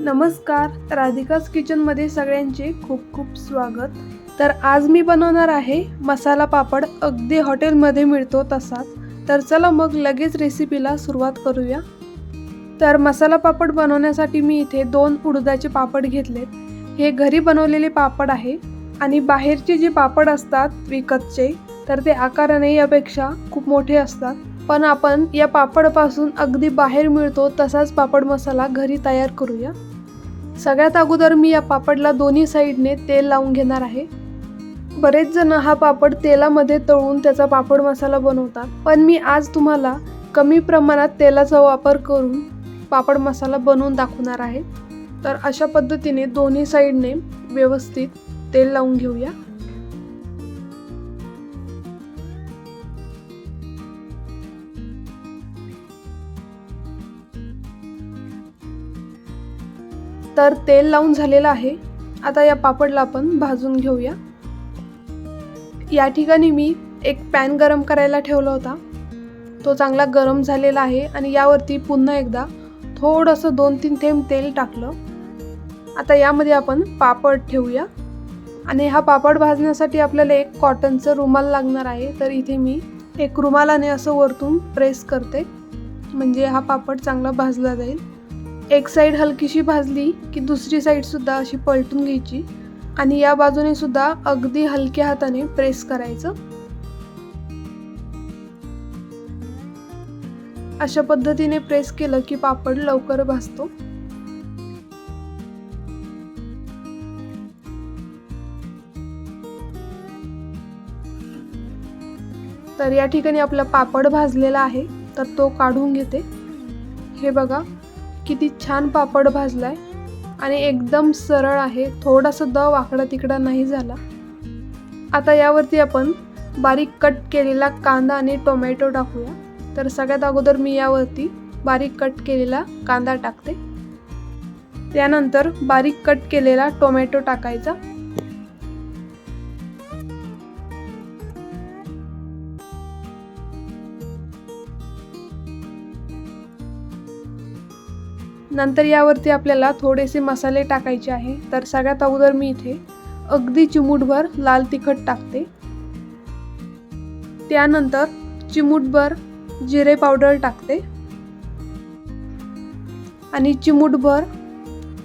नमस्कार राधिकाज किचनमध्ये सगळ्यांचे खूप खूप स्वागत. तर आज मी बनवणार आहे मसाला पापड. अगदी हॉटेलमध्ये मिळतो तसाच. तर चला मग लगेच रेसिपीला सुरुवात करूया. तर मसाला पापड बनवण्यासाठी मी इथे दोन उडदाचे पापड घेतलेत. हे घरी बनवलेले पापड आहे आणि बाहेरचे जे पापड असतात विकतचे तर ते आकाराने यापेक्षा खूप मोठे असतात. पण आपण या पापडपासून अगदी बाहेर मिळतो तसाच पापड मसाला घरी तयार करूया. सगळ्यात अगोदर मी या पापडला दोन्ही साईडने तेल लावून घेणार आहे. बरेच जण हा पापड तेलामध्ये तळून त्याचा पापड मसाला बनवतात पण मी आज तुम्हाला कमी प्रमाणात तेलाचा वापर करून पापड मसाला बनवून दाखवणार आहे. तर अशा पद्धतीने दोन्ही साईडने व्यवस्थित तेल लावून घेऊया. तर तेल लावून झालेलं आहे. आता या पापडला आपण भाजून घेऊया. या ठिकाणी मी एक पॅन गरम करायला ठेवला होता. तो चांगला गरम झालेला आहे आणि यावरती पुन्हा एकदा थोडंसं दोन तीन थेंब तेल टाकलं. आता यामध्ये आपण पापड ठेवूया. आणि हा पापड भाजण्यासाठी आपल्याला एक कॉटनचं रुमाल लागणार आहे. तर इथे मी एक रुमालाने असं वरतून प्रेस करते. म्हणजे हा पापड चांगला भाजला जाईल. एक साईड हलकीशी भाजली की दुसरी साईडसुद्धा अशी पलटून घ्यायची आणि या बाजूने सुद्धा अगदी हलक्या हाताने प्रेस करायचं. अशा पद्धतीने प्रेस केलं की पापड लवकर भाजतो. तर या ठिकाणी आपला पापड भाजलेला आहे तर तो काढून घेते. हे बघा. किती छान पापड भाजला आहे आणि एकदम सरळ आहे. थोडासा दव आकडा तिकडा नाही झाला. आता यावरती आपण बारीक कट केलेला कांदा आणि टोमॅटो टाकूया. तर सगळ्यात अगोदर मी यावरती बारीक कट केलेला कांदा टाकते. त्यानंतर बारीक कट केलेला टोमॅटो टाकायचा. नंतर यावरती आपल्याला थोडेसे मसाले टाकायचे आहे. तर सगळ्यात अगोदर मी इथे अगदी चिमूटभर लाल तिखट टाकते. त्यानंतर चिमूटभर जिरे पावडर टाकते. आणि चिमूटभर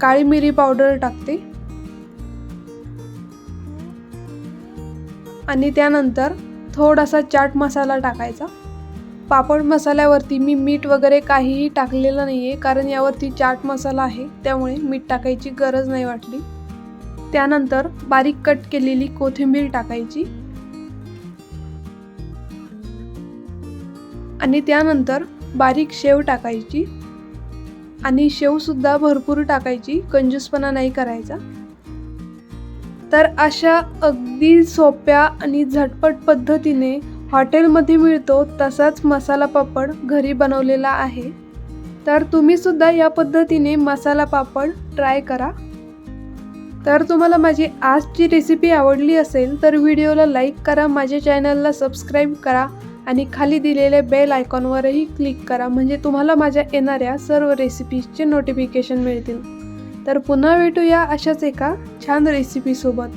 काळी मिरी पावडर टाकते. आणि त्यानंतर थोडासा चाट मसाला टाकायचा. पापड मसाल्यावरती मी मीठ वगैरे काहीही टाकलेलं नाही आहे कारण यावरती चाट मसाला आहे त्यामुळे मीठ टाकायची गरज नाही वाटली. त्यानंतर बारीक कट केलेली कोथिंबीर टाकायची. आणि त्यानंतर बारीक शेव टाकायची. आणि शेवसुद्धा भरपूर टाकायची कंजूसपणा नाही करायचा. तर अशा अगदी सोप्या आणि झटपट पद्धतीने हॉटेलमध्ये मिळतो तसाच मसाला पापड घरी बनवलेला आहे. तर तुम्हीसुद्धा या पद्धतीने मसाला पापड ट्राय करा. तर तुम्हाला माझी आजची रेसिपी आवडली असेल तर व्हिडिओला लाईक करा माझ्या चॅनलला सबस्क्राईब करा आणि खाली दिलेल्या बेल आयकॉनवरही क्लिक करा म्हणजे तुम्हाला माझ्या येणाऱ्या सर्व रेसिपीजचे नोटिफिकेशन मिळतील. तर पुन्हा भेटूया अशाच एका छान रेसिपीसोबत